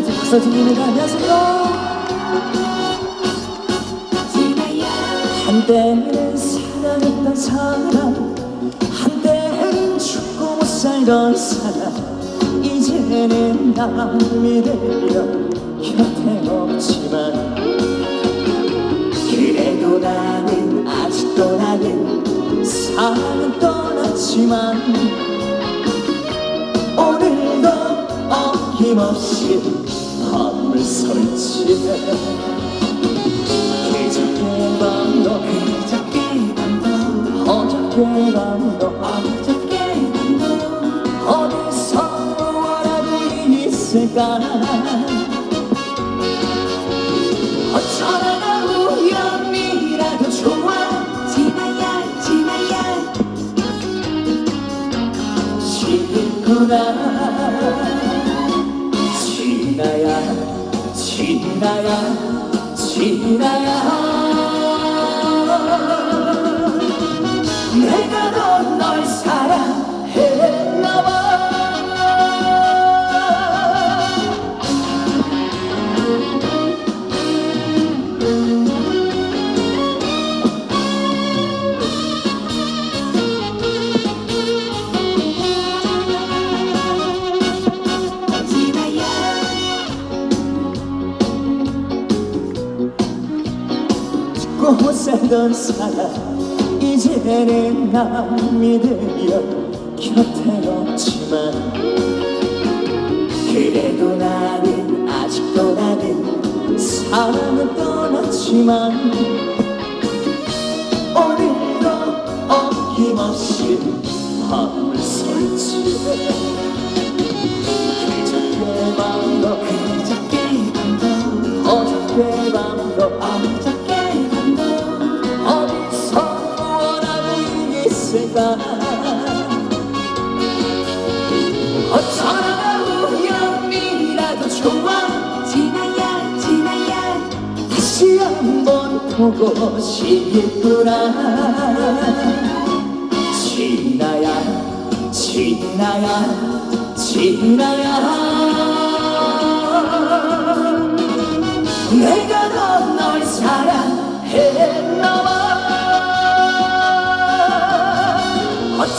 지나지 없어지는 가면서도 한때는 사랑했던 사람 한때는 죽고 못 살던 사람 이제는 남이 되려 곁에 없지만 그래도 나는 아직도 나는 사랑은 떠났지만 밤을 설치해. 그저께 밤도 그저께 밤도 어저께 밤도 어저께 밤도 어디서 원하고 있을까 어쩌다가 우연이라도 좋아. 지나야 지나야. 지구나 지나야 지나야 못 살던 사람 이제는 남이 되어 곁에 없지만. 그래도 나는 아직도 나는 사랑은 떠났지만 오늘도 어김없이 밤을 설치해 있을까? 어쩌다가 우연이라도 좋아. 지나야 지나야. 다시 한번 보고 싶구나. 지나야 지나야 지나야. 내가 더널 사랑했나봐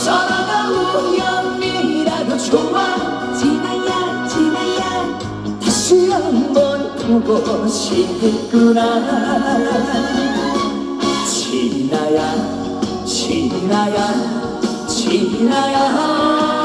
어쩌다가 우연이라도 좋아. 지나야 지나야. 다시 한번 보고 싶구나. 지나야 지나야 지나야